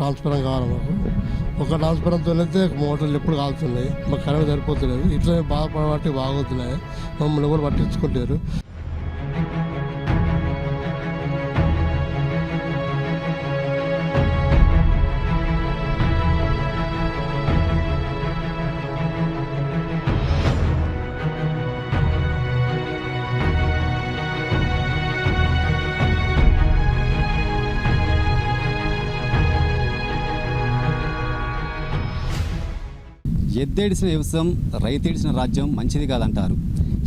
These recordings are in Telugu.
ట్రాన్స్ఫరం కావాలి మాకు ఒక ట్రాన్స్ఫరంతో వెళ్తే మోటార్లు ఎప్పుడు కాలుతున్నాయి మాకు కరెంట్ సరిపోతలేదు. ఇట్లా బాధపడబట్టి బాగుతున్నాయి మమ్మల్ని ఎవరు పట్టించుకుంటారు ఎద్దేడిసిన వ్యవసాయం రైతేడిసిన రాజ్యం మంచిది కాదంటారు.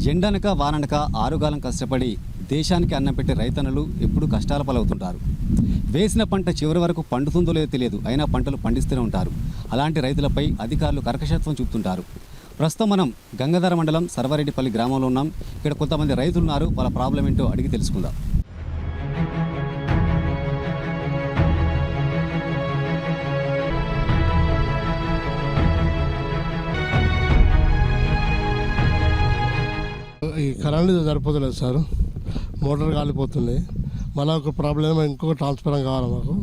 ఎండనక వాననక ఆరుగాలం కష్టపడి దేశానికి అన్నం పెట్టే రైతన్నలు ఎప్పుడు కష్టాల పాలవుతుంటారు. వేసిన పంట చివరి వరకు పండుతుందో లేదో తెలియదు. అయినా పంటలు పండిస్తూనే ఉంటారు. అలాంటి రైతులపై అధికారులు కర్కశత్వం చూపుతుంటారు. ప్రస్తుతం మనం గంగాధర మండలం సర్వారెడ్డిపల్లి గ్రామంలో ఉన్నాం. ఇక్కడ కొంతమంది రైతులు ఉన్నారు వాళ్ళ ప్రాబ్లం ఏంటో అడిగి తెలుసుకుందాం. ఈ కరెంట్ సరిపోతలేదు సార్. మోటార్ కాలిపోతుంది. మళ్ళీ ఒక ప్రాబ్లం ఇంకొక ట్రాన్స్ఫరం కావాలి మాకు.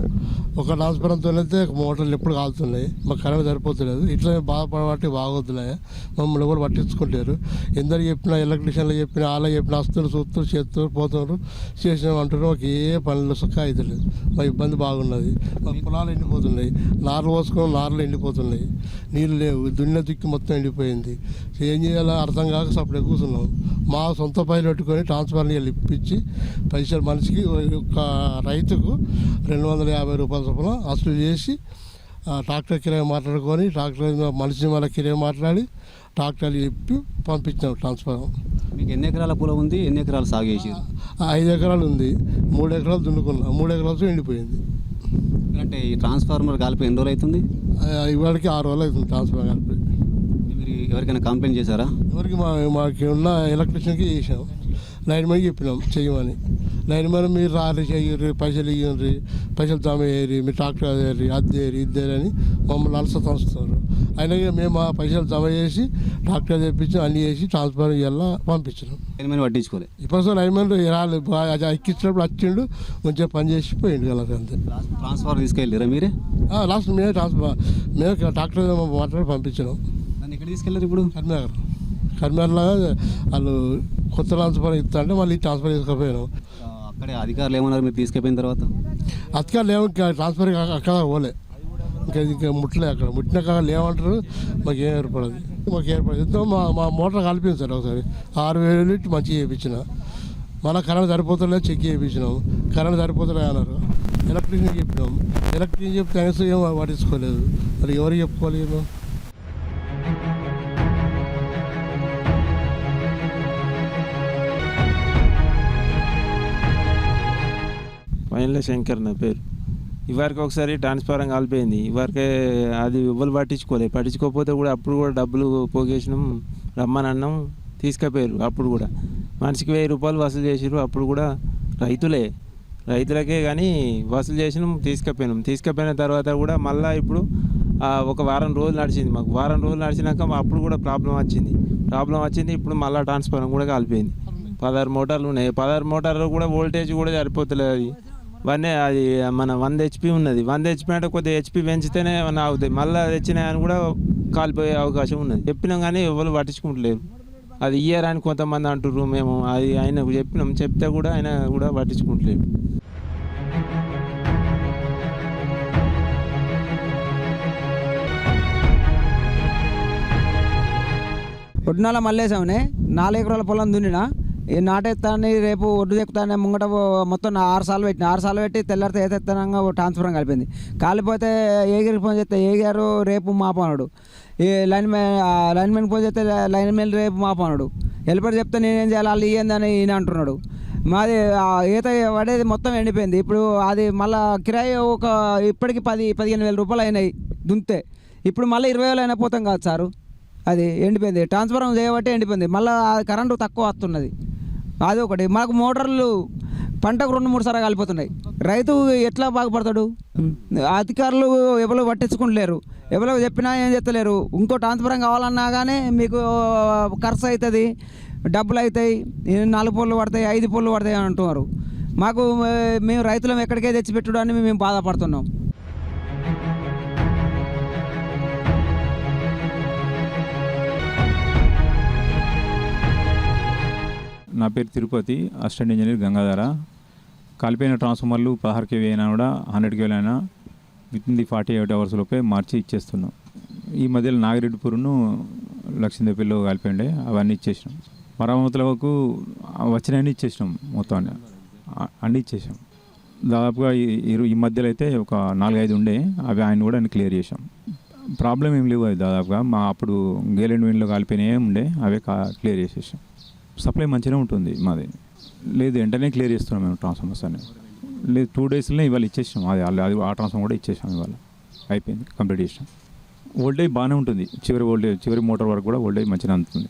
ఒక ట్రాన్స్ఫరంతో అయితే మోటార్లు ఎప్పుడు కాలుతున్నాయి. మాకు కరెంట్ సరిపోతలేదు. ఇట్లా బాధపడబట్టి బాగోతున్నాయి. మమ్మల్ని ఎవరు పట్టించుకుంటారు ఎందరు చెప్పినా ఎలక్ట్రీషియన్లు చెప్పినా వాళ్ళ చెప్పిన వస్తున్నారు చూస్తారు చేస్తారు పోతున్నారు. చేసిన అంటున్నారు. మాకు ఏ పనులు సుఖ అవుతలేదు మా ఇబ్బంది బాగున్నది. మా పొలాలు ఎండిపోతున్నాయి. నార్లు పోసుకొని నార్లు ఎండిపోతున్నాయి. నీళ్ళు లేవు. దున్న దిక్కు మొత్తం ఎండిపోయింది. ఏం చేయాలో అర్థం కాక సపడే కూర్చున్నాం. మా సొంత పైలు పెట్టుకొని ట్రాన్స్ఫర్ని వెళ్ళి ఇప్పించి పైసలు మనిషికి ఒక రైతుకు రెండు వందల యాభై రూపాయల చొప్పున వసూలు చేసి ఆ ట్రాక్టర్ కిరాయి మాట్లాడుకొని ట్రాక్టర్ మనిషిని వాళ్ళ కిరాయి మాట్లాడి ట్రాక్టర్లు ఇప్పి పంపించాం ట్రాన్స్ఫర్. మీకు ఎన్ని ఎకరాల పొలం ఉంది? ఎన్ని ఎకరాలు సాగు చేసారు ఐదు ఎకరాలు ఉంది. మూడు ఎకరాలు దున్నుకున్నాం. మూడు ఎకరాలతో ఎండిపోయింది. అంటే ఈ ట్రాన్స్ఫార్మర్ కాలిపోయి ఎన్ని రోజులు అవుతుంది? ఇవాళకి ఆరు రోజులు అవుతుంది ట్రాన్స్ఫర్ కలిపి మీరు ఎవరికైనా కంప్లైంట్ చేశారా? ఎవరికి మా మాకు ఉన్న ఎలక్ట్రీషియన్కి చేసాం లైన్ మ్యాన్ చెప్పినాం చెయ్యమని లైన్ మ్యాన్ మీరు రారి చెయ్యరు పైసలు ఇయ్యండి పైసలు జమ చేయరు మీరు ట్రాక్టర్ అదేరి అద్దేరి ఇద్దేరి అని మమ్మల్ని అలస తలుస్తున్నారు అయినా మేము ఆ పైసలు జమ చేసి ట్రాక్టర్ తెప్పించి అన్ని చేసి ట్రాన్స్ఫర్ ఇవ్వాల పంపించినాం. ఎనిమిది పట్టించుకోలే? ఇప్పుడు అసలు లైన్ మ్యాన్ రాలేదు ఎక్కించినప్పుడు వచ్చిండు మంచిగా పని చేసి పోయిండు కలర్ అంతే. ట్రాన్స్ఫర్ తీసుకెళ్ళారా మీరే? లాస్ట్ మేమే ట్రాన్స్ఫర్ మేము ట్రాక్టర్ మాట్లాడి పంపించినాం. నన్ను ఎక్కడ తీసుకెళ్ళారు ఇప్పుడు? కర్మేగర్ కర్మేరలో వాళ్ళు కొత్త ట్రాన్స్ఫర్ ఇస్తా అంటే మళ్ళీ ట్రాన్స్ఫర్ తీసుకుపోయాను ఆ, అక్కడే అధికారులు ఏమన్నారు? మీరు తీసుకెళ్ళిన తర్వాత? అతికారులు ఏమో ట్రాన్స్ఫర్ అక్కడ పోలే. ఇంకా ఇంకా ముట్టలే అక్కడ. ముట్టినాక ఏమంటారు మాకు ఏం ఏర్పడదు. మాకు ఏర్పడదు. ఎంతో మా మా మోటార్ కలిపింది సార్ ఒకసారి. ఆరు వేలు ఇట్టి మంచిగా చేయించిన. మళ్ళీ కరెంట్ సరిపోతలే చెక్ చేయించినాం. కరెంట్ సరిపోతలే అన్నారు. ఎలక్ట్రీషియన్ చెప్పినాం. ఎలక్ట్రీషియన్ చెప్తే కనీసం ఏం పట్టించుకోలేదు మరి ఎవరికి చెప్పుకోవాలి ఏమో శంకర్ నా పేరు. ఇవరికి ఒకసారి ట్రాన్స్ఫారం కాలిపోయింది ఇవరికే అది ఎవ్వరు పట్టించుకోలేదు పట్టించుకోకపోతే కూడా అప్పుడు కూడా డబ్బులు పోగేసినాం రమ్మని అన్నాం తీసుకుపోయారు అప్పుడు కూడా. మనిషికి వెయ్యి రూపాయలు వసూలు చేసిరు అప్పుడు కూడా రైతులే. రైతులకే కానీ వసూలు చేసినాం తీసుకుపోయినాం. తీసుకుపోయిన తర్వాత కూడా మళ్ళీ ఇప్పుడు ఒక వారం రోజులు నడిచింది మాకు. వారం రోజులు నడిచినాక అప్పుడు కూడా ప్రాబ్లం వచ్చింది. ప్రాబ్లం వచ్చింది ఇప్పుడు మళ్ళీ ట్రాన్స్ఫారం కూడా కాలిపోయింది. పదహారు మోటార్లు ఉన్నాయి. పదహారు మోటార్లు కూడా వోల్టేజ్ కూడా సరిపోతలేదు. అది వన్ అది మన వంద హెచ్పి ఉన్నది. వంద హెచ్పి అంటే కొద్దిగా హెచ్పి పెంచితేనే ఏమన్నా అవుతాయి. మళ్ళీ తెచ్చినాయని కూడా కాలిపోయే అవకాశం ఉన్నది. చెప్పినాం కానీ ఎవరు పట్టించుకుంటలేరు. అది ఇయ్యర్ అని కొంతమంది అంటుర్రు మేము. అది ఆయనకు చెప్పినాం. చెప్తే కూడా ఆయన కూడా పట్టించుకుంటలేరు. ఒడ్డునాల మల్లేసామని నాలుగు ఎకరాల పొలం దున్నినా ఈ నాటేస్తాను రేపు ఒడ్డు ఎక్కుతానే ముంగట మొత్తం ఆరు సార్లు పెట్టిన. ఆరు సార్లు పెట్టి తెల్లారితే ఏతెత్తనంగా ట్రాన్స్ఫరం కలిపింది. కాలిపోతే ఏగిరికి ఫోన్ చేస్తే ఏగారు రేపు మాపనుడు. ఈ line man line man phone చేస్తే లైన్ మ్యాన్ రేపు మాపనుడు. హెల్పర్ చెప్తే నేనేం చేయాలి? వాళ్ళు ఇయ్యందని ఈయన అంటున్నాడు. మాది ఈత పడేది మొత్తం ఎండిపోయింది. ఇప్పుడు అది మళ్ళా కిరాయి ఒక ఇప్పటికి పది పదిహేను వేల రూపాయలు అయినాయి దుంతే. ఇప్పుడు మళ్ళీ ఇరవై వేలు అయినా పోతాం కాదు సారు. అది ఎండిపోయింది. ట్రాన్స్ఫారం చేయబట్టి ఎండిపోయింది. మళ్ళీ కరెంటు తక్కువ వస్తున్నది. అదొకటి. మాకు మోటార్లు పంటకు రెండు మూడు సార్లు కాలిపోతున్నాయి. రైతు ఎట్లా బాగుపడతాడు? అధికారులు ఎవరు పట్టించుకుంటలేరు. ఎవరో చెప్పినా ఏం చెప్తలేరు ఇంకో ట్రాన్స్ఫరం కావాలన్నా కానీ మీకు ఖర్చు అవుతుంది డబ్బులు అవుతాయి నాలుగు పొల్లు పడతాయి ఐదు పొల్లు పడతాయి అని అంటున్నారు. మాకు మేము రైతులం ఎక్కడికే తెచ్చిపెట్టుడు అని మేము బాధపడుతున్నాం. నా పేరు తిరుపతి అసిస్టెంట్ ఇంజనీర్ గంగాధర. కాలిపోయిన ట్రాన్స్ఫార్మర్లు పదహారు కేవీ అయినా కూడా హండ్రెడ్ కేవీ అయినా within the forty eight hours లోపే మార్చి ఇచ్చేస్తున్నాం. ఈ మధ్యలో నాగిరెడ్డిపూర్ను లక్ష్మీదేవిలో కాలిపోయిండే అవన్నీ ఇచ్చేసినాం. మరమ్మతులకు వచ్చినవన్నీ ఇచ్చేసినాం మొత్తం అన్నీ ఇచ్చేసాం దాదాపుగా ఈ మధ్యలో అయితే ఒక నాలుగైదు ఉండే అవి ఆయన కూడా అన్ని క్లియర్ చేసాం ప్రాబ్లం ఏం లేవు అది దాదాపుగా. మా అప్పుడు గేలెండ్ విన్లో కాలిపోయినాయి ఉండే అవే కా- క్లియర్ చేసేసాం సప్లై మంచిగానే ఉంటుంది మాది. లేదు వెంటనే క్లియర్ చేస్తున్నాం మేము ట్రాన్స్ఫార్మర్స్ అని. లేదు టూ డేస్లోనే ఇవాళ ఇచ్చేసాం అది అది అది ఆ ట్రాన్స్ఫార్మర్ కూడా ఇచ్చేసాం ఇవాళ. అయిపోయింది కంప్లీట్ చేసాం వోల్టేజ్ బాగానే ఉంటుంది. చివరి వోల్టేజ్ చివరి మోటార్ వరకు కూడా వోల్టేజ్ మంచిగా అందుతుంది.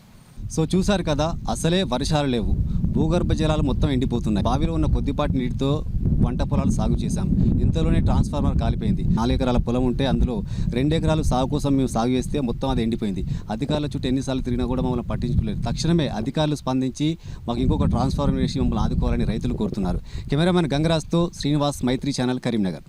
సో చూశారు కదా అసలే వర్షాలు లేవు. భూగర్భ జలాలు మొత్తం ఎండిపోతున్నాయి. బావిలో ఉన్న కొద్దిపాటి నీటితో పంట పొలాలు సాగు చేశాం. ఇంతలోనే ట్రాన్స్ఫార్మర్ కాలిపోయింది. నాలుగు ఎకరాల పొలం ఉంటే అందులో రెండు ఎకరాలు సాగు కోసం మేము సాగు చేస్తే మొత్తం అది ఎండిపోయింది. అధికారుల చుట్టూ ఎన్నిసార్లు తిరిగినా కూడా మమ్మల్ని పట్టించుకోలేదు. తక్షణమే అధికారులు స్పందించి మాకు ఇంకొక ట్రాన్స్ఫార్మర్ చేసి మమ్మల్ని ఆదుకోవాలని రైతులు కోరుతున్నారు. కెమెరామెన్ గంగరాజ్తో శ్రీనివాస్ మైత్రి ఛానల్ కరీంనగర్.